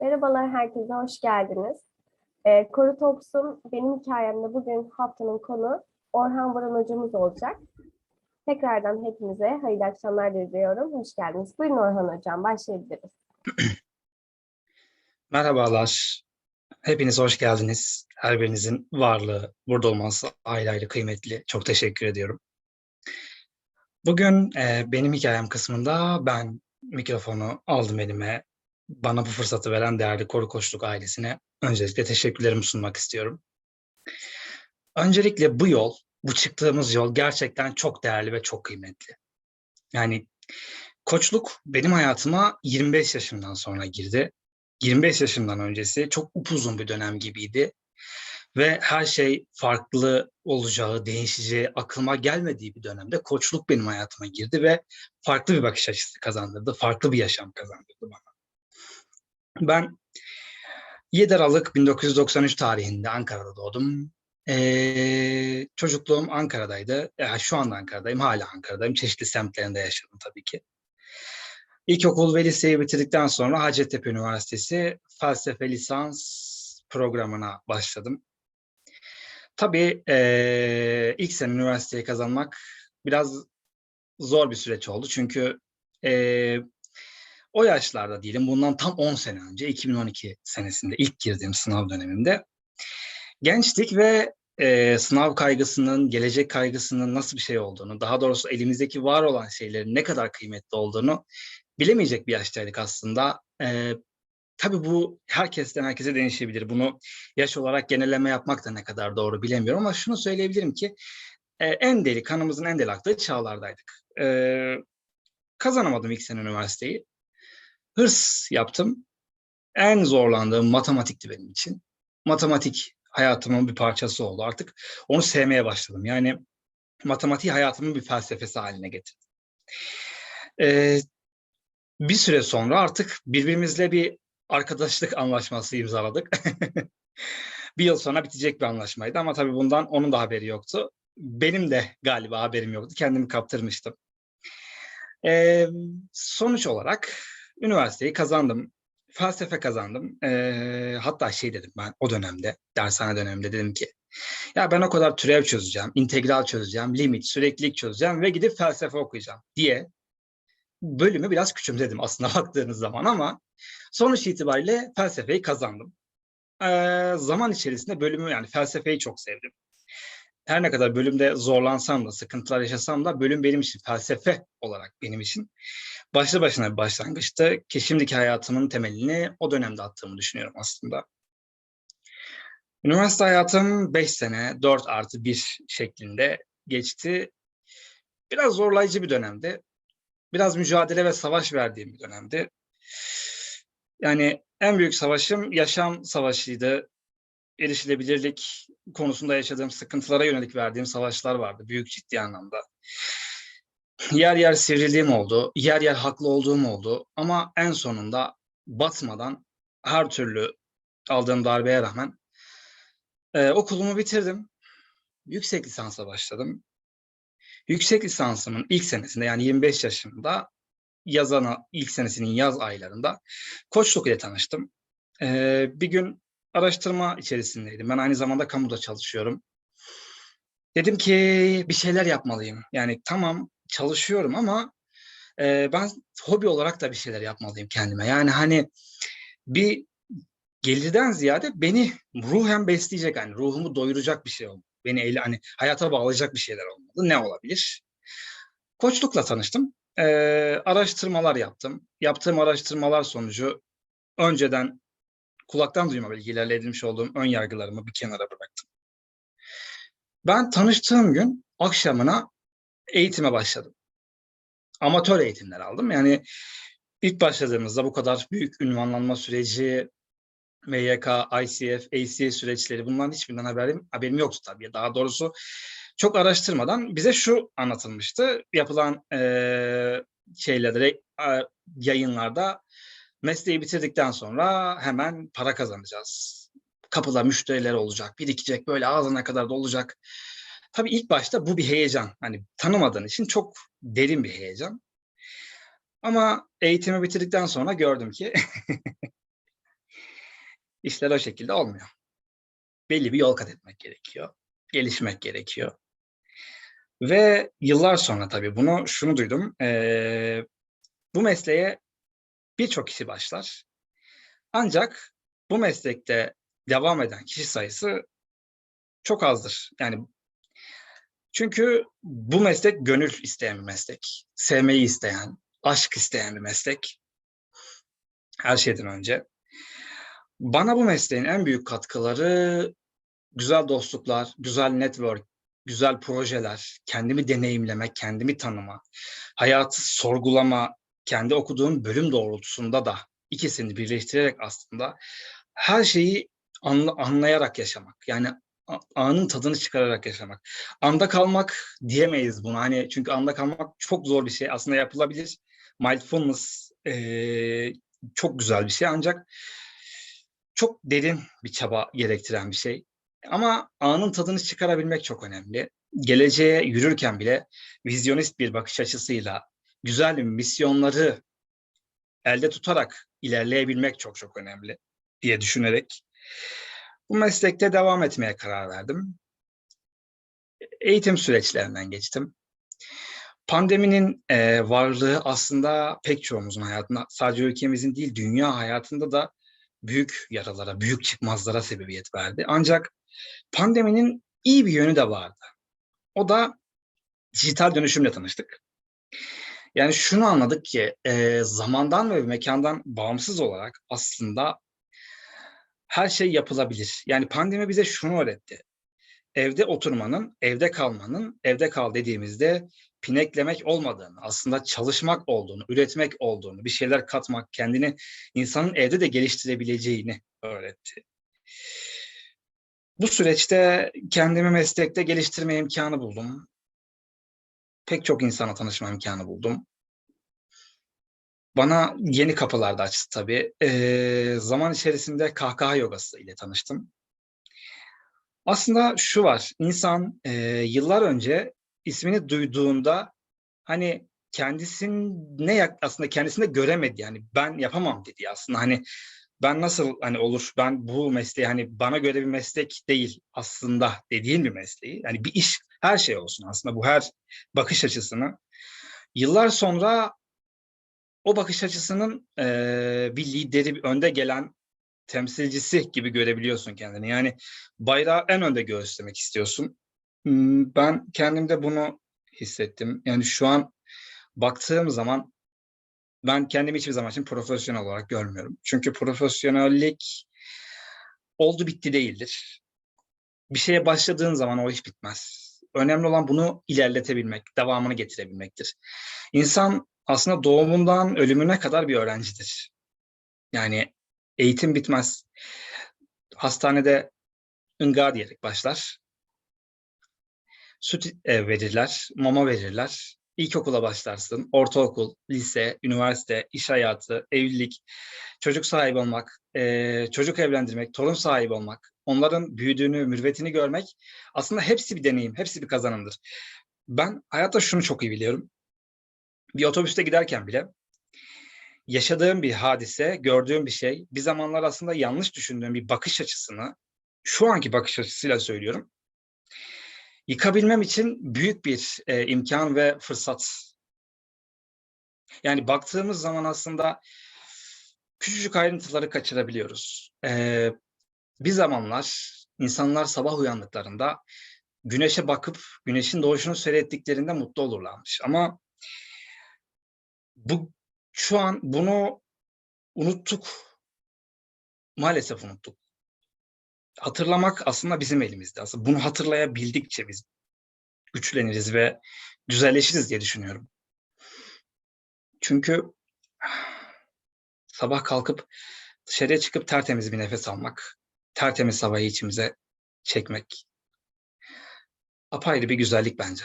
Merhabalar herkese, hoş geldiniz. Ee, Koru Talks'un benim hikayemde bugün haftanın konu Orhan Baran hocamız olacak. Tekrardan hepinize hayırlı akşamlar diliyorum. Hoş geldiniz. Buyurun Orhan hocam, başlayabiliriz. Merhabalar. Hepiniz hoş geldiniz. Her birinizin varlığı, burada olması ayrı ayrı kıymetli. Çok teşekkür ediyorum. Bugün e, benim hikayem kısmında ben mikrofonu aldım elime. Bana bu fırsatı veren değerli Koru Koçluk ailesine öncelikle teşekkürlerimi sunmak istiyorum. Öncelikle bu yol, bu çıktığımız yol gerçekten çok değerli ve çok kıymetli. Yani koçluk benim hayatıma 25 yaşımdan sonra girdi 25 yaşımdan öncesi çok upuzun bir dönem gibiydi. Ve her şey farklı olacağı, değişeceği, aklıma gelmediği bir dönemde koçluk benim hayatıma girdi ve farklı bir bakış açısı kazandırdı, farklı bir yaşam kazandırdı bana. Ben 7 Aralık 1993 tarihinde Ankara'da doğdum. Ee, çocukluğum Ankara'daydı. Yani şu anda Ankara'dayım, hala Ankara'dayım. Çeşitli semtlerinde yaşadım tabii ki. İlkokul ve liseyi bitirdikten sonra Hacettepe Üniversitesi felsefe lisans programına başladım. Tabii eee, ilk sene üniversiteyi kazanmak biraz zor bir süreç oldu. Çünkü eee, o yaşlarda diyelim bundan tam 10 sene önce 2012 senesinde ilk girdiğim sınav dönemimde gençtik ve eee, sınav kaygısının, gelecek kaygısının nasıl bir şey olduğunu, daha doğrusu elimizdeki var olan şeylerin ne kadar kıymetli olduğunu bilemeyecek bir yaştaydık aslında. Ee, tabii bu herkesten herkese değişebilir. Bunu yaş olarak genelleme yapmak da ne kadar doğru bilemiyorum ama şunu söyleyebilirim ki e, en deli, kanımızın en deli aktığı çağlardaydık. Ee, kazanamadım ilk sene üniversiteyi. Hırs yaptım. En zorlandığım matematikti benim için. Matematik hayatımın bir parçası oldu. Artık onu sevmeye başladım. Yani matematiği hayatımın bir felsefesi haline getirdim. Ee, bir süre sonra artık birbirimizle bir arkadaşlık anlaşması imzaladık. bir yıl sonra bitecek bir anlaşmaydı ama tabii bundan onun da haberi yoktu. Benim de galiba haberim yoktu. Kendimi kaptırmıştım. Ee, sonuç olarak üniversiteyi kazandım. Felsefe kazandım. Ee, hatta şey dedim ben o dönemde, dershane döneminde dedim ki ya ben o kadar türev çözeceğim, integral çözeceğim, limit, süreklilik çözeceğim ve gidip felsefe okuyacağım diye bölümü biraz küçümsedim aslında baktığınız zaman ama sonuç itibariyle felsefeyi kazandım. Ee, zaman içerisinde bölümü yani felsefeyi çok sevdim. Her ne kadar bölümde zorlansam da, sıkıntılar yaşasam da bölüm benim için felsefe olarak benim için başlı başına bir başlangıçtı ki şimdiki hayatımın temelini o dönemde attığımı düşünüyorum aslında. Üniversite hayatım 5 sene 4 artı 1 şeklinde geçti. Biraz zorlayıcı bir dönemdi biraz mücadele ve savaş verdiğim bir dönemdi. Yani en büyük savaşım yaşam savaşıydı. Erişilebilirlik konusunda yaşadığım sıkıntılara yönelik verdiğim savaşlar vardı büyük ciddi anlamda. Yer yer sivrildiğim oldu, yer yer haklı olduğum oldu ama en sonunda batmadan her türlü aldığım darbeye rağmen e, okulumu bitirdim. Yüksek lisansa başladım. Yüksek lisansımın ilk senesinde yani 25 yaşımda yazana ilk senesinin yaz aylarında koçluk ile tanıştım. Ee, bir gün araştırma içerisindeydim. Ben aynı zamanda kamuda çalışıyorum. Dedim ki bir şeyler yapmalıyım. Yani tamam çalışıyorum ama e, ben hobi olarak da bir şeyler yapmalıyım kendime. Yani hani bir gelirden ziyade beni ruhen besleyecek, yani ruhumu doyuracak bir şey olmalı. Beni eli, hani hayata bağlayacak bir şeyler olmalı. Ne olabilir? Koçlukla tanıştım. Ee, araştırmalar yaptım. Yaptığım araştırmalar sonucu önceden kulaktan duyma bilgilerle edinmiş olduğum ön yargılarımı bir kenara bıraktım. Ben tanıştığım gün akşamına eğitime başladım. Amatör eğitimler aldım. Yani ilk başladığımızda bu kadar büyük ünvanlanma süreci, MYK, ICF, ACS süreçleri bunların hiçbirinden haberim, haberim yoktu tabii. Daha doğrusu çok araştırmadan bize şu anlatılmıştı. Yapılan e, şeylerde, yayınlarda mesleği bitirdikten sonra hemen para kazanacağız. Kapıda müşteriler olacak, birikecek, böyle ağzına kadar dolacak. Tabii ilk başta bu bir heyecan. Hani tanımadığın için çok derin bir heyecan. Ama eğitimi bitirdikten sonra gördüm ki işler o şekilde olmuyor. Belli bir yol kat etmek gerekiyor. Gelişmek gerekiyor. Ve yıllar sonra tabii bunu şunu duydum. eee, bu mesleğe birçok kişi başlar. Ancak bu meslekte devam eden kişi sayısı çok azdır. Yani çünkü bu meslek gönül isteyen bir meslek. Sevmeyi isteyen, aşk isteyen bir meslek. Her şeyden önce. Bana bu mesleğin en büyük katkıları güzel dostluklar, güzel network, güzel projeler, kendimi deneyimlemek, kendimi tanıma, hayatı sorgulama, kendi okuduğum bölüm doğrultusunda da ikisini birleştirerek aslında her şeyi anla- anlayarak yaşamak. Yani anın tadını çıkararak yaşamak. Anda kalmak diyemeyiz buna. Hani çünkü anda kalmak çok zor bir şey. Aslında yapılabilir. Mindfulness eee, çok güzel bir şey ancak çok derin bir çaba gerektiren bir şey. Ama anın tadını çıkarabilmek çok önemli. Geleceğe yürürken bile vizyonist bir bakış açısıyla güzel misyonları elde tutarak ilerleyebilmek çok çok önemli diye düşünerek bu meslekte devam etmeye karar verdim. Eğitim süreçlerinden geçtim. Pandeminin eee, varlığı aslında pek çoğumuzun hayatında, sadece ülkemizin değil dünya hayatında da büyük yaralara, büyük çıkmazlara sebebiyet verdi. Ancak pandeminin iyi bir yönü de vardı. O da dijital dönüşümle tanıştık. Yani şunu anladık ki eee, zamandan ve mekandan bağımsız olarak aslında her şey yapılabilir. Yani pandemi bize şunu öğretti. Evde oturmanın, evde kalmanın, evde kal dediğimizde pineklemek olmadığını, aslında çalışmak olduğunu, üretmek olduğunu, bir şeyler katmak, kendini insanın evde de geliştirebileceğini öğretti. Bu süreçte kendimi meslekte geliştirme imkanı buldum. Pek çok insana tanışma imkanı buldum. Bana yeni kapılar da açtı tabii. Eee, zaman içerisinde kahkaha yogası ile tanıştım. Aslında şu var, insan eee, yıllar önce ismini duyduğunda hani kendisine aslında kendisinde göremedi yani ben yapamam dedi aslında hani ben nasıl hani olur ben bu mesleği hani bana göre bir meslek değil aslında dediğin bir mesleği yani bir iş her şey olsun aslında bu her bakış açısını yıllar sonra o bakış açısının eee, bir lideri bir önde gelen temsilcisi gibi görebiliyorsun kendini yani bayrağı en önde göğüslemek istiyorsun. Hmm, Ben kendimde bunu hissettim. Yani şu an baktığım zaman ben kendimi hiçbir zaman için profesyonel olarak görmüyorum. Çünkü profesyonellik oldu bitti değildir. Bir şeye başladığın zaman o iş bitmez. Önemli olan bunu ilerletebilmek, devamını getirebilmektir. İnsan aslında doğumundan ölümüne kadar bir öğrencidir. Yani eğitim bitmez. Hastanede ınga diyerek başlar. Süt e, verirler, mama verirler. İlkokula başlarsın, ortaokul, lise, üniversite, iş hayatı, evlilik, çocuk sahibi olmak, e, çocuk evlendirmek, torun sahibi olmak, onların büyüdüğünü, mürvetini görmek aslında hepsi bir deneyim, hepsi bir kazanımdır. Ben hayatta şunu çok iyi biliyorum. Bir otobüste giderken bile yaşadığım bir hadise, gördüğüm bir şey, bir zamanlar aslında yanlış düşündüğüm bir bakış açısını şu anki bakış açısıyla söylüyorum. Yıkabilmem için büyük bir e, imkan ve fırsat. Yani baktığımız zaman aslında küçücük ayrıntıları kaçırabiliyoruz. E, bir zamanlar insanlar sabah uyandıklarında güneşe bakıp güneşin doğuşunu seyrettiklerinde mutlu olurlarmış. Ama bu şu an bunu unuttuk. Maalesef unuttuk. Hatırlamak aslında bizim elimizde. Aslında bunu hatırlayabildikçe biz güçleniriz ve güzelleşiriz diye düşünüyorum. Çünkü sabah kalkıp dışarıya çıkıp tertemiz bir nefes almak, tertemiz havayı içimize çekmek apayrı bir güzellik bence.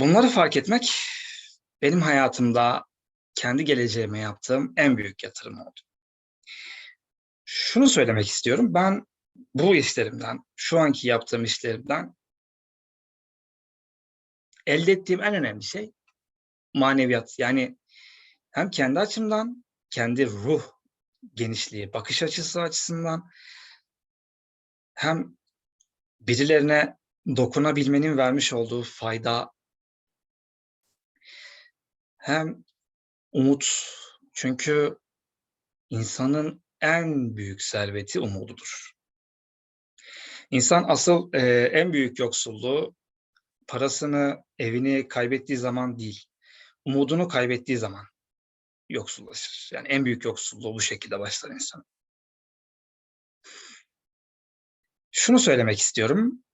Bunları fark etmek benim hayatımda kendi geleceğime yaptığım en büyük yatırım oldu. Şunu söylemek istiyorum. Ben bu işlerimden, şu anki yaptığım işlerimden elde ettiğim en önemli şey maneviyat. Yani hem kendi açımdan, kendi ruh genişliği, bakış açısı açısından hem birilerine dokunabilmenin vermiş olduğu fayda hem umut. Çünkü insanın en büyük serveti umududur. İnsan asıl e, en büyük yoksulluğu parasını, evini kaybettiği zaman değil, umudunu kaybettiği zaman yoksullaşır. Yani en büyük yoksulluğu bu şekilde başlar insan. Şunu söylemek istiyorum.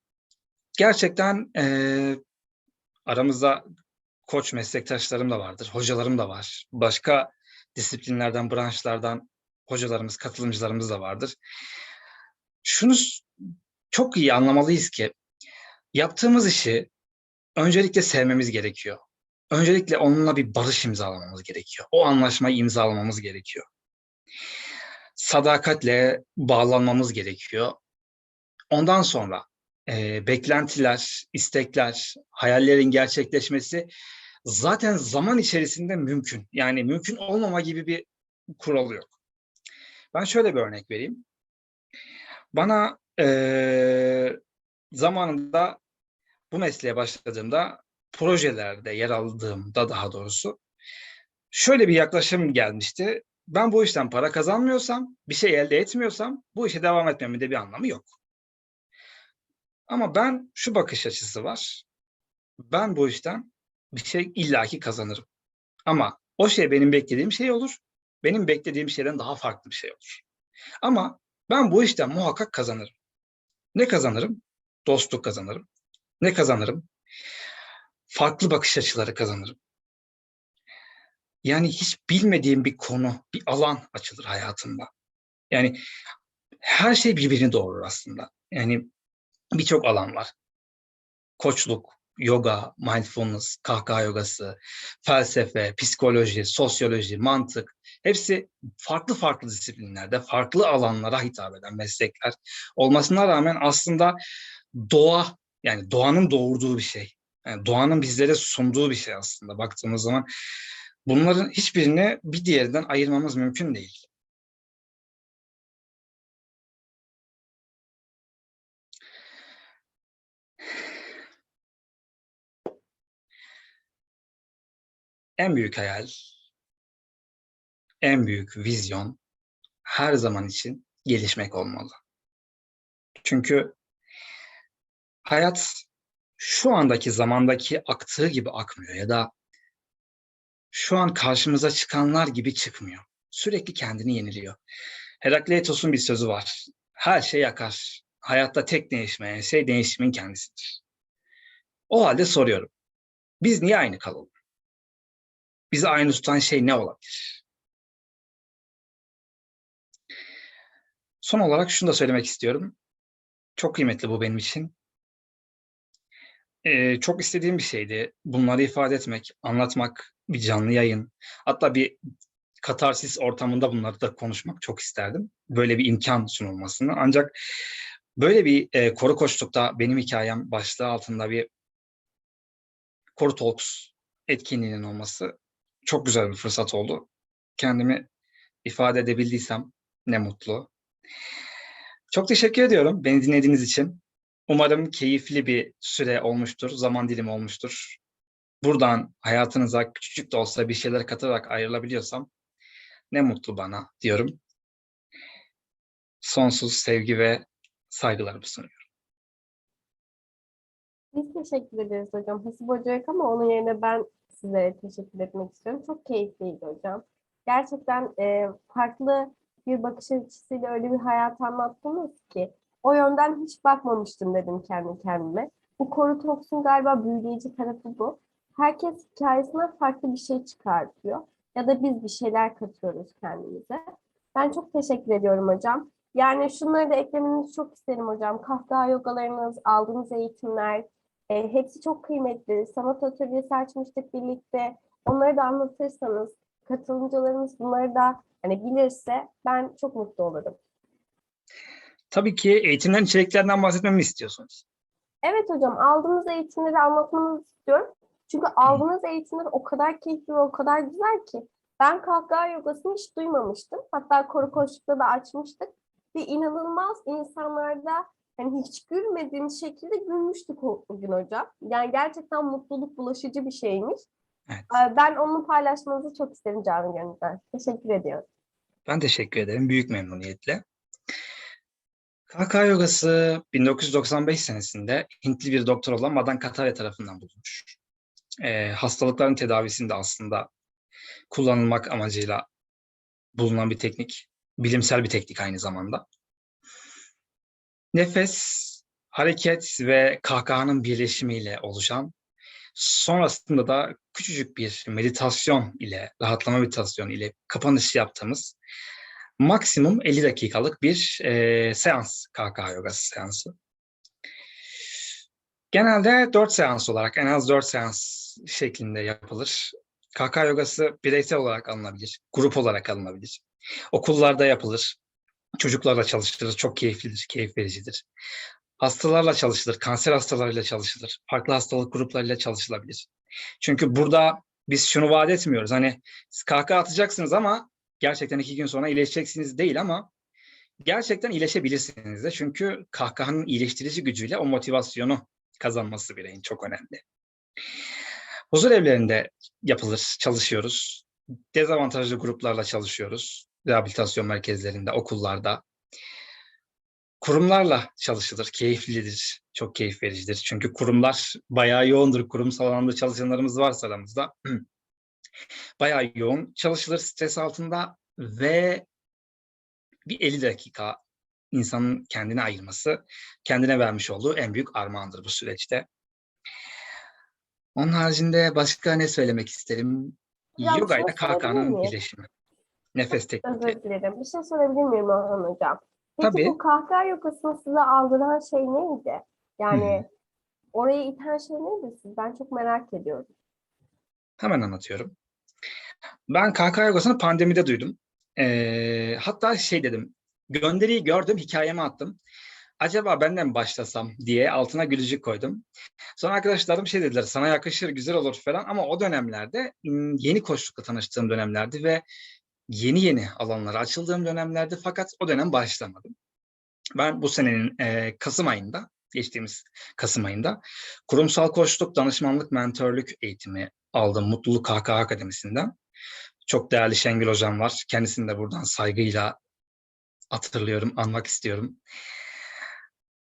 Gerçekten eee, aramızda koç meslektaşlarım da vardır, hocalarım da var. Başka disiplinlerden, branşlardan hocalarımız, katılımcılarımız da vardır. Şunu çok iyi anlamalıyız ki yaptığımız işi öncelikle sevmemiz gerekiyor. Öncelikle onunla bir barış imzalamamız gerekiyor. O anlaşmayı imzalamamız gerekiyor. Sadakatle bağlanmamız gerekiyor. Ondan sonra eee, beklentiler, istekler, hayallerin gerçekleşmesi zaten zaman içerisinde mümkün. Yani mümkün olmama gibi bir kuralı yok. Ben şöyle bir örnek vereyim. Bana eee, zamanında bu mesleğe başladığımda projelerde yer aldığımda daha doğrusu şöyle bir yaklaşım gelmişti. Ben bu işten para kazanmıyorsam, bir şey elde etmiyorsam bu işe devam etmemin de bir anlamı yok. Ama ben şu bakış açısı var. Ben bu işten bir şey illaki kazanırım. Ama o şey benim beklediğim şey olur. Benim beklediğim şeyden daha farklı bir şey olur. Ama ben bu işten muhakkak kazanırım. Ne kazanırım? Dostluk kazanırım. Ne kazanırım? Farklı bakış açıları kazanırım. Yani hiç bilmediğim bir konu, bir alan açılır hayatımda. Yani her şey birbirini doğurur aslında. Yani birçok alan var. Koçluk, yoga, mindfulness, kahkaha yogası, felsefe, psikoloji, sosyoloji, mantık hepsi farklı farklı disiplinlerde, farklı alanlara hitap eden meslekler olmasına rağmen aslında doğa yani doğanın doğurduğu bir şey. Yani doğanın bizlere sunduğu bir şey aslında baktığımız zaman. Bunların hiçbirini bir diğerinden ayırmamız mümkün değil. En büyük hayal, en büyük vizyon her zaman için gelişmek olmalı. Çünkü hayat şu andaki zamandaki aktığı gibi akmıyor ya da şu an karşımıza çıkanlar gibi çıkmıyor. Sürekli kendini yeniliyor. Herakleitos'un bir sözü var. Her şey yakar. Hayatta tek değişmeyen şey değişimin kendisidir. O halde soruyorum. Biz niye aynı kalalım? Bizi aynı tutan şey ne olabilir? Son olarak şunu da söylemek istiyorum. Çok kıymetli bu benim için. Ee, çok istediğim bir şeydi. Bunları ifade etmek, anlatmak, bir canlı yayın. Hatta bir katarsis ortamında bunları da konuşmak çok isterdim. Böyle bir imkan sunulmasını. Ancak böyle bir e, koru koçlukta benim hikayem başlığı altında bir Koru Talks etkinliğinin olması çok güzel bir fırsat oldu. Kendimi ifade edebildiysem ne mutlu. Çok teşekkür ediyorum beni dinlediğiniz için. Umarım keyifli bir süre olmuştur, zaman dilimi olmuştur. Buradan hayatınıza küçücük de olsa bir şeyler katarak ayrılabiliyorsam ne mutlu bana diyorum. Sonsuz sevgi ve saygılarımı sunuyorum. Biz teşekkür ederiz hocam. Hasip Hoca yok ama onun yerine ben sizlere teşekkür etmek istiyorum. Çok keyifliydi hocam. Gerçekten e, farklı bir bakış açısıyla öyle bir hayat anlattınız ki o yönden hiç bakmamıştım dedim kendi kendime. Bu Koru Talks'un galiba büyüleyici tarafı bu. Herkes hikayesinden farklı bir şey çıkartıyor. Ya da biz bir şeyler katıyoruz kendimize. Ben çok teşekkür ediyorum hocam. Yani şunları da eklemenizi çok isterim hocam. Kahkaha yogalarınız, aldığınız eğitimler, e, hepsi çok kıymetli. Sanat atölyesi açmıştık birlikte. Onları da anlatırsanız, katılımcılarımız bunları da hani bilirse ben çok mutlu olurum. Tabii ki eğitimlerin içeriklerinden bahsetmemi istiyorsunuz. Evet hocam, aldığınız eğitimleri anlatmanızı istiyorum. Çünkü aldığınız eğitimler o kadar keyifli ve o kadar güzel ki Ben kahkaha yogasını hiç duymamıştım. Hatta koru koştukta da açmıştık. Ve inanılmaz insanlarda hani hiç gülmediğimiz şekilde gülmüştük o o gün hocam. Yani gerçekten mutluluk bulaşıcı bir şeymiş. Evet. Ee, Ben onu paylaşmanızı çok isterim canı gönülden. Teşekkür ediyorum. Ben teşekkür ederim. Büyük memnuniyetle. KK yogası 1995 senesinde Hintli bir doktor olan Madan Kataria tarafından bulunmuş. Ee, hastalıkların tedavisinde aslında kullanılmak amacıyla bulunan bir teknik. Bilimsel bir teknik aynı zamanda. Nefes, hareket ve kahkahanın birleşimiyle oluşan sonrasında da küçücük bir meditasyon ile, rahatlama meditasyonu ile kapanış yaptığımız maksimum 50 dakikalık bir e, seans, KK yogası seansı. Genelde 4 seans olarak, en az 4 seans şeklinde yapılır. KK yogası bireysel olarak alınabilir, grup olarak alınabilir. Okullarda yapılır, çocuklarla çalışılır, çok keyiflidir, keyif vericidir. Hastalarla çalışılır, kanser hastalarıyla çalışılır, farklı hastalık gruplarıyla çalışılabilir. Çünkü burada biz şunu vaat etmiyoruz, hani kahkaha atacaksınız ama gerçekten iki gün sonra iyileşeceksiniz değil ama gerçekten iyileşebilirsiniz de. Çünkü kahkahanın iyileştirici gücüyle o motivasyonu kazanması bireyin çok önemli. Huzur evlerinde yapılır, çalışıyoruz. Dezavantajlı gruplarla çalışıyoruz. Rehabilitasyon merkezlerinde, okullarda. Kurumlarla çalışılır, keyiflidir, çok keyif vericidir. Çünkü kurumlar bayağı yoğundur. Kurumsal alanda çalışanlarımız varsa aramızda bayağı yoğun çalışılır stres altında ve bir 50 dakika insanın kendine ayırması, kendine vermiş olduğu en büyük armağandır bu süreçte. Onun haricinde başka ne söylemek isterim? Hocam, Yoga ile miyim? birleşimi. Nefes tekniği. Özür dilerim. Bir şey sorabilir miyim Orhan Hocam? Peki Tabii. bu kahkaha yogasını size aldıran şey neydi? Yani oraya iten şey neydi siz? Ben çok merak ediyorum. Hemen anlatıyorum. Ben KK yogasını pandemide duydum. Ee, hatta şey dedim, gönderiyi gördüm, hikayeme attım. Acaba benden mi başlasam diye altına gülücük koydum. Sonra arkadaşlarım şey dediler, sana yakışır, güzel olur falan. Ama o dönemlerde m, yeni koçlukla tanıştığım dönemlerdi ve yeni yeni alanlara açıldığım dönemlerdi. Fakat o dönem başlamadım. Ben bu senenin e, Kasım ayında, geçtiğimiz Kasım ayında kurumsal koçluk, danışmanlık, mentörlük eğitimi aldım Mutluluk KK Akademisi'nden. Çok değerli Şengül Hocam var. Kendisini de buradan saygıyla hatırlıyorum, anmak istiyorum.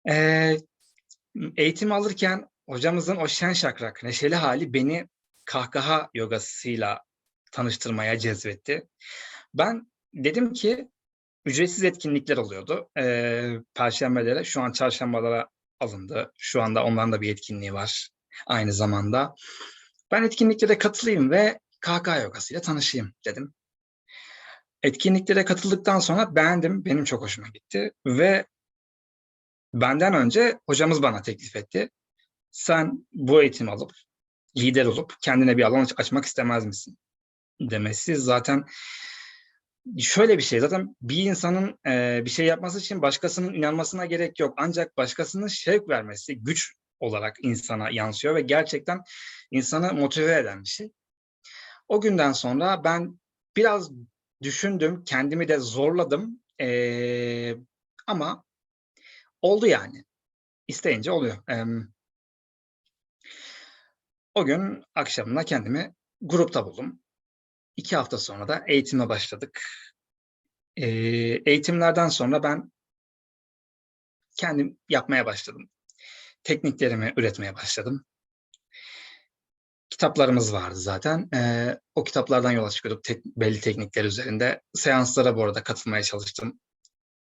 Ee, eğitim alırken hocamızın o şen şakrak, neşeli hali beni kahkaha yogasıyla tanıştırmaya cezbetti. Ben dedim ki ücretsiz etkinlikler oluyordu. Ee, Perşembeleri, şu an çarşambalara alındı. Şu anda onların da bir etkinliği var aynı zamanda. Ben etkinliklere katılayım ve KK yogasıyla tanışayım dedim. Etkinliklere katıldıktan sonra beğendim, benim çok hoşuma gitti ve benden önce hocamız bana teklif etti. Sen bu eğitimi alıp, lider olup kendine bir alan aç- açmak istemez misin? Demesi zaten şöyle bir şey. Zaten bir insanın e, bir şey yapması için başkasının inanmasına gerek yok. Ancak başkasının şevk vermesi güç olarak insana yansıyor ve gerçekten insanı motive eden bir şey. O günden sonra ben biraz düşündüm, kendimi de zorladım. Ee, ama oldu yani. İsteyince oluyor. Em, o gün akşamına kendimi grupta buldum. İki hafta sonra da eğitime başladık. Ee, eğitimlerden sonra ben kendim yapmaya başladım. Tekniklerimi üretmeye başladım. Kitaplarımız vardı zaten. Ee, o kitaplardan yola çıkıyorduk tek- belli teknikler üzerinde. Seanslara bu arada katılmaya çalıştım.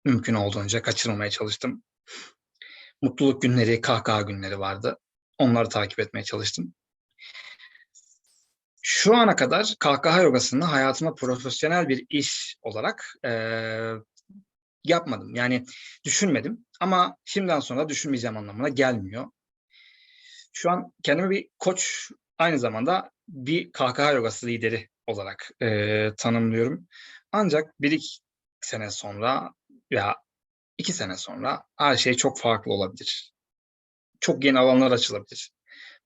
Mümkün olduğunca kaçırmamaya çalıştım. Mutluluk günleri, kahkaha günleri vardı. Onları takip etmeye çalıştım. Şu ana kadar kahkaha yogasını hayatıma profesyonel bir iş olarak eee, yapmadım. Yani düşünmedim ama şimdiden sonra düşünmeyeceğim anlamına gelmiyor. Şu an kendimi bir koç, aynı zamanda bir kahkaha yogası lideri olarak eee, tanımlıyorum. Ancak bir iki sene sonra veya iki sene sonra her şey çok farklı olabilir. Çok yeni alanlar açılabilir.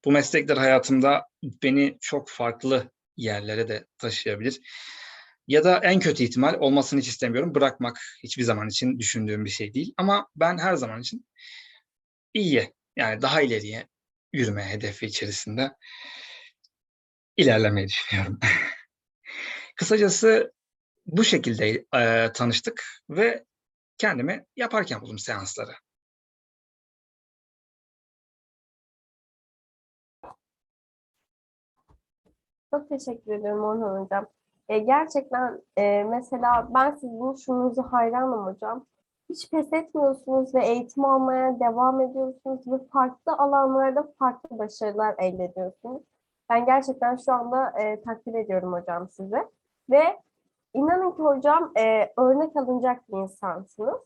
Bu meslekler hayatımda beni çok farklı yerlere de taşıyabilir. Ya da en kötü ihtimal olmasını hiç istemiyorum. Bırakmak hiçbir zaman için düşündüğüm bir şey değil. Ama ben her zaman için iyiye yani daha ileriye yürüme hedefi içerisinde ilerlemeyi düşünüyorum. Kısacası bu şekilde e, tanıştık ve kendimi yaparken buldum seansları. Çok teşekkür ederim Orhan Hocam. E, gerçekten e, mesela ben sizin şununuzu hayranım hocam. Hiç pes etmiyorsunuz ve eğitim almaya devam ediyorsunuz ve farklı alanlarda farklı başarılar elde ediyorsunuz. Ben gerçekten şu anda e, takdir ediyorum hocam sizi. Ve inanın ki hocam e, örnek alınacak bir insansınız.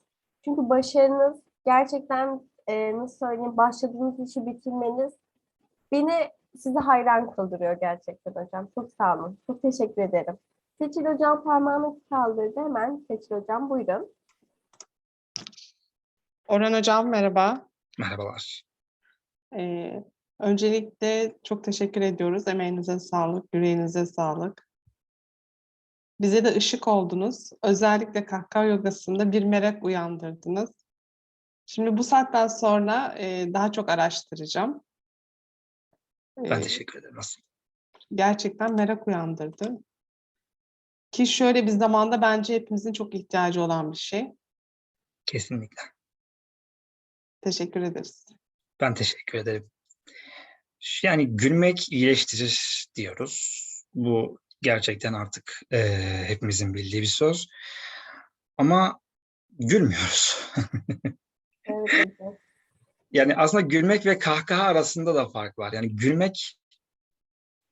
Çünkü başarınız gerçekten e, nasıl söyleyeyim başladığınız işi bitirmeniz beni sizi hayran kıldırıyor gerçekten hocam. Çok sağ olun. Çok teşekkür ederim. Seçil hocam parmağını kaldırdı. Hemen Seçil hocam buyurun. Orhan Hocam merhaba. Merhabalar. Ee, öncelikle çok teşekkür ediyoruz. Emeğinize sağlık, yüreğinize sağlık. Bize de ışık oldunuz. Özellikle kahkaha yogasında bir merak uyandırdınız. Şimdi bu saatten sonra e, daha çok araştıracağım. Ben teşekkür ederim. Nasıl? gerçekten merak uyandırdı. Ki şöyle bir zamanda bence hepimizin çok ihtiyacı olan bir şey. Kesinlikle. Teşekkür ederiz. Ben teşekkür ederim. Yani gülmek iyileştirir diyoruz. Bu gerçekten artık eee, hepimizin bildiği bir söz. Ama gülmüyoruz. Evet hocam. Yani aslında gülmek ve kahkaha arasında da fark var. Yani gülmek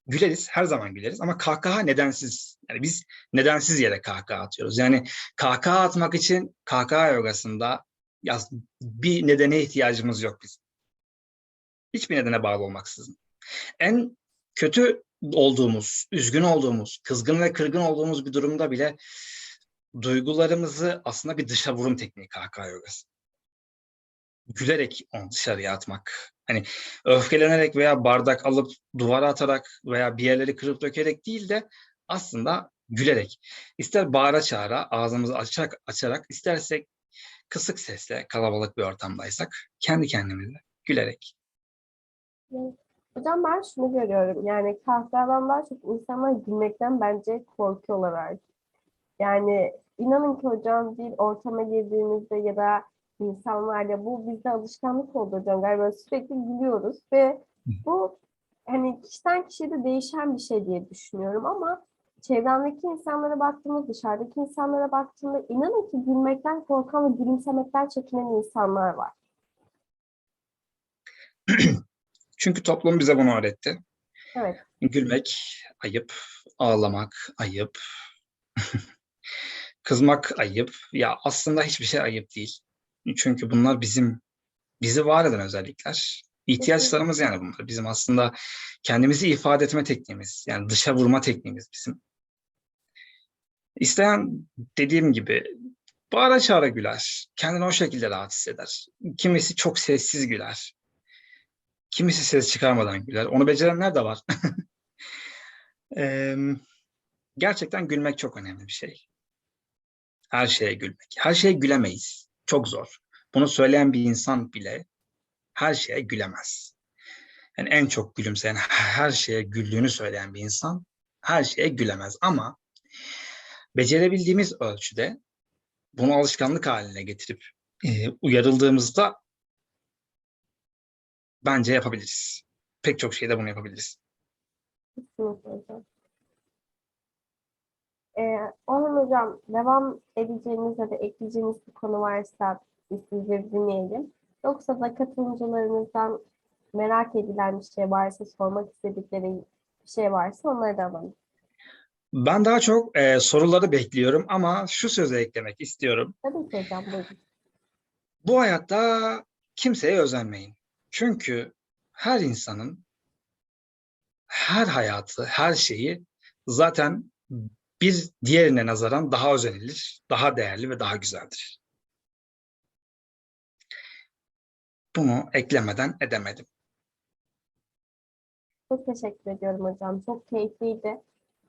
güleriz, her zaman güleriz ama kahkaha nedensiz. Yani biz nedensiz yere kahkaha atıyoruz. Yani kahkaha atmak için kahkaha yogasında bir nedene ihtiyacımız yok bizim. Hiçbir nedene bağlı olmaksızın. En kötü olduğumuz, üzgün olduğumuz, kızgın ve kırgın olduğumuz bir durumda bile duygularımızı aslında bir dışa vurum tekniği kahkaha yogası. Gülerek onu dışarıya atmak. Hani öfkelenerek veya bardak alıp duvara atarak veya bir yerleri kırıp dökerek değil de aslında gülerek. İster bağıra çağıra ağzımızı açarak, açarak istersek kısık sesle kalabalık bir ortamdaysak kendi kendimize gülerek. Hocam ben şunu görüyorum. Yani kahkahadan çok insanlar gülmekten bence korkuyorlar. Yani inanın ki hocam bir ortama girdiğimizde ya da insanlarla bu bizde alışkanlık oldu hocam. Galiba sürekli gülüyoruz ve bu hani kişiden kişiye de değişen bir şey diye düşünüyorum ama çevremdeki insanlara baktığımda, dışarıdaki insanlara baktığımda inanın ki gülmekten korkan ve gülümsemekten çekinen insanlar var. Çünkü toplum bize bunu öğretti. Evet. Gülmek ayıp, ağlamak ayıp, kızmak ayıp. Ya aslında hiçbir şey ayıp değil. Çünkü bunlar bizim bizi var eden özellikler. İhtiyaçlarımız yani bunlar. Bizim aslında kendimizi ifade etme tekniğimiz. Yani dışa vurma tekniğimiz bizim. İsteyen dediğim gibi bağıra çağıra güler. Kendini o şekilde rahat hisseder. Kimisi çok sessiz güler. Kimisi ses çıkarmadan güler. Onu becerenler de var. Gerçekten gülmek çok önemli bir şey. Her şeye gülmek. Her şeye gülemeyiz. Çok zor. Bunu söyleyen bir insan bile her şeye gülemez. Yani en çok gülümseyen, her şeye güldüğünü söyleyen bir insan her şeye gülemez. Ama becerebildiğimiz ölçüde bunu alışkanlık haline getirip e, uyarıldığımızda bence yapabiliriz. Pek çok şeyde bunu yapabiliriz. Kesinlikle. Ee, Orhan Hocam devam edeceğiniz ya da ekleyeceğiniz bir konu varsa biz sizleri dinleyelim. Yoksa da katılımcılarımızdan merak edilen bir şey varsa, sormak istedikleri bir şey varsa onları da alalım. Ben daha çok e, soruları bekliyorum ama şu sözü eklemek istiyorum. Tabii ki hocam buyurun. Bu hayatta kimseye özenmeyin. Çünkü her insanın her hayatı, her şeyi zaten bir diğerine nazaran daha özenilir, daha değerli ve daha güzeldir. Bunu eklemeden edemedim. Çok teşekkür ediyorum hocam. Çok keyifliydi.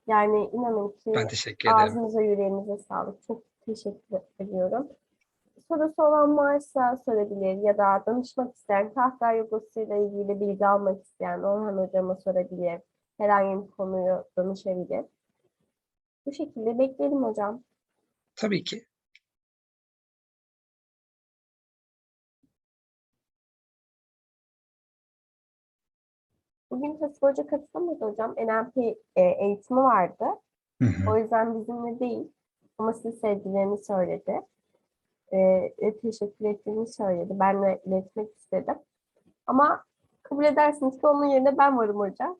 Yani inanın ki Ben teşekkür ederim. ağzınıza yüreğinize sağlık. Çok teşekkür ediyorum. Sorusu olan varsa sorabilir ya da danışmak isteyen, kahkaha yogası ile ilgili bilgi almak isteyen Orhan hocama sorabilir. Herhangi bir konuyu danışabilir. Bu şekilde beklerim hocam. Tabii ki. Bugün Hasip Hoca katılamadı hocam. NLP e, eğitimi vardı. Hı hı. O yüzden bizimle değil. Ama siz sevgilerini söyledi. E, e, teşekkür ettiğini söyledi. Ben de iletmek istedim. Ama kabul edersiniz ki onun yerine ben varım hocam.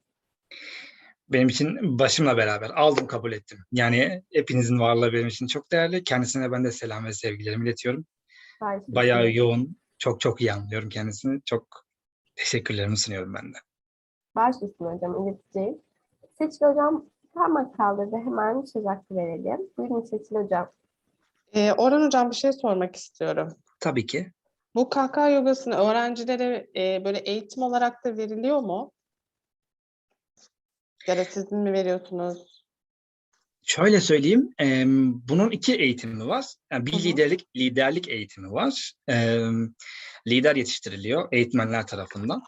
Benim için başımla beraber aldım kabul ettim. Yani hepinizin varlığı benim için çok değerli. Kendisine ben de selam ve sevgilerimi iletiyorum. Belki Bayağı yoğun. Çok çok iyi anlıyorum kendisini. Çok teşekkürlerimi sunuyorum ben de. Baş üstüne hocam ileteceğim. Seçil hocam parmak kaldırdı. Hemen söz hakkı verelim. Buyurun Seçil hocam. Ee, Orhan Hocam bir şey sormak istiyorum. Tabii ki. Bu kahkaha yogasını öğrencilere e, böyle eğitim olarak da veriliyor mu? Ya da siz mi veriyorsunuz? Şöyle söyleyeyim, em, bunun iki eğitimi var. Yani bir Hı hı. liderlik liderlik eğitimi var. Em, lider yetiştiriliyor eğitmenler tarafından.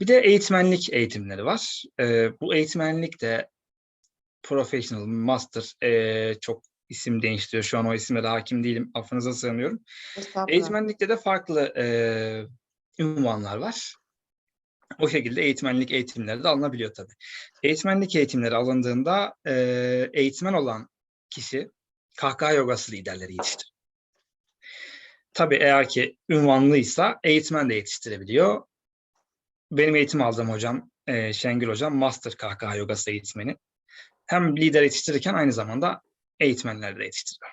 Bir de eğitmenlik eğitimleri var. E, bu eğitmenlik de professional, master, e, çok isim değiştiriyor. Şu an o isimlere hakim değilim. Affınıza sığınıyorum. Estağfurullah. Eğitmenlikte de farklı e, ünvanlar var. O şekilde eğitmenlik eğitimleri de alınabiliyor tabii. Eğitmenlik eğitimleri alındığında e, eğitmen olan kişi kahkaha yogası liderleri yetiştirir. Tabii eğer ki ünvanlıysa eğitmen de yetiştirebiliyor. Benim eğitim aldığım hocam e, Şengül hocam master kahkaha yogası eğitmeni. Hem lider yetiştirirken aynı zamanda eğitmenler de yetiştiriyor.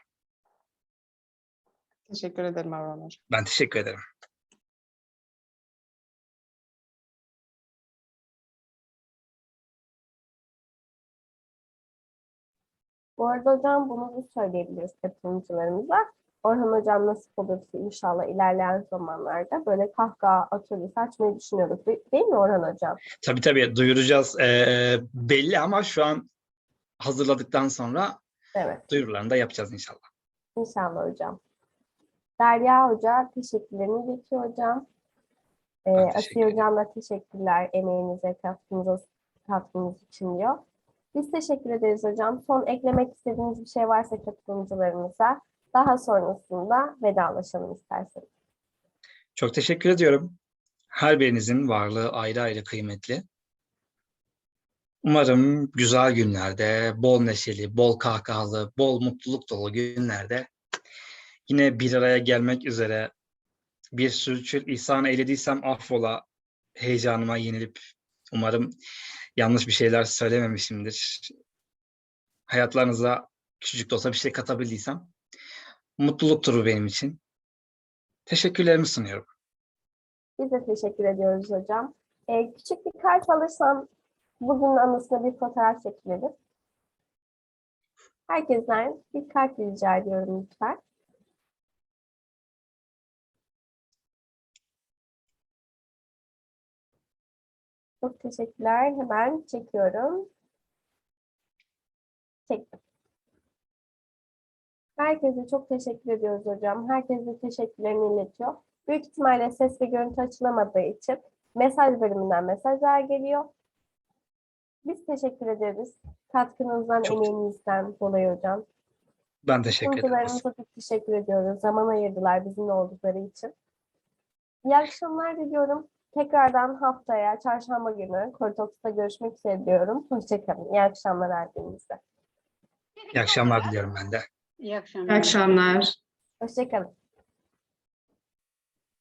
Teşekkür ederim Orhan Hocam. Ben teşekkür ederim. Bu arada hocam bunu da söyleyebiliriz katılımcılarımıza. Orhan hocam nasip olursa inşallah ilerleyen zamanlarda böyle kahkaha atölyesi açmayı düşünüyoruz. De- Değil mi Orhan hocam? Tabii tabii duyuracağız. Ee, belli ama şu an hazırladıktan sonra Evet. duyurularını da yapacağız inşallah. İnşallah hocam. Derya Hoca teşekkürlerini iletiyor hocam. Ee, Asiye. Hocam da teşekkürler emeğinize katkınız, katkınız için diyor. Biz teşekkür ederiz hocam. Son eklemek istediğiniz bir şey varsa katılımcılarımıza daha sonrasında vedalaşalım isterseniz. Çok teşekkür ediyorum. Her birinizin varlığı ayrı ayrı kıymetli. Umarım güzel günlerde, bol neşeli, bol kahkahalı, bol mutluluk dolu günlerde yine bir araya gelmek üzere bir sürçül ihsan eylediysem affola heyecanıma yenilip umarım yanlış bir şeyler söylememişimdir. Hayatlarınıza küçücük de olsa bir şey katabildiysem mutluluktur bu benim için. Teşekkürlerimi sunuyorum. Biz de teşekkür ediyoruz hocam. Ee, küçük bir kart alırsam bugünün anısına bir fotoğraf çekilelim. Herkesten bir kart rica ediyorum lütfen. Çok teşekkürler. Hemen çekiyorum. Çektim. Herkese çok teşekkür ediyoruz hocam. Herkes de teşekkürlerini iletiyor. Büyük ihtimalle ses ve görüntü açılamadığı için mesaj bölümünden mesajlar geliyor. Biz teşekkür ederiz. Katkınızdan, Çok- emeğinizden dolayı hocam. Ben teşekkür ederim. Çok teşekkür ediyoruz. Zaman ayırdılar bizimle oldukları için. İyi akşamlar diliyorum. Tekrardan haftaya çarşamba günü Kortoks'ta görüşmek üzere diyorum. Hoşçakalın. İyi akşamlar her birinize. İyi akşamlar diliyorum ben de. İyi akşamlar. İyi akşamlar. Hoşçakalın.